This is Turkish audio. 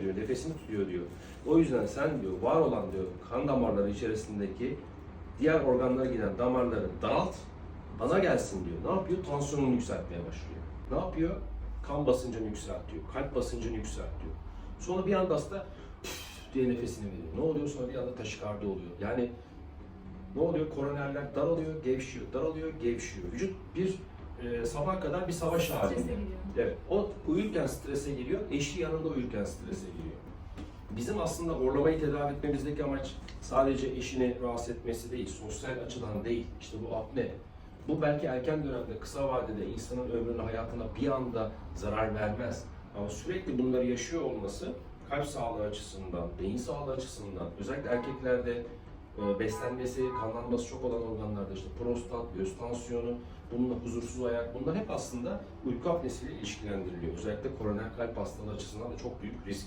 diyor, nefesini tutuyor diyor. O yüzden sen diyor var olan diyor kan damarları içerisindeki diğer organlara giden damarları daralt, bana gelsin diyor. Ne yapıyor? Tansiyonunu yükseltmeye başlıyor. Ne yapıyor? Kan basıncını yükseltiyor, kalp basıncını yükseltiyor. Sonra bir anda hasta diye nefesini veriyor. Ne oluyor? Sonra bir anda taşikardi oluyor. Yani ne oluyor? Koronerler daralıyor, gevşiyor, daralıyor, gevşiyor. Vücut bir e, sabah kadar bir savaş halinde. Evet, o uyurken strese giriyor, eşi yanında uyurken strese giriyor. Bizim aslında horlamayı tedavi etmemizdeki amaç sadece eşini rahatsız etmesi değil, sosyal açıdan değil. İşte bu apne. Bu belki erken dönemde, kısa vadede insanın ömrüne, hayatına bir anda zarar vermez. Ama sürekli bunları yaşıyor olması kalp sağlığı açısından, beyin sağlığı açısından, özellikle erkeklerde beslenmesi, kanlanması çok olan organlarda işte prostat, göğüs tansiyonu, bununla huzursuz ayak, bunlar hep aslında uyku apnesiyle ilişkilendiriliyor. Özellikle koroner kalp hastalığı açısından da çok büyük risk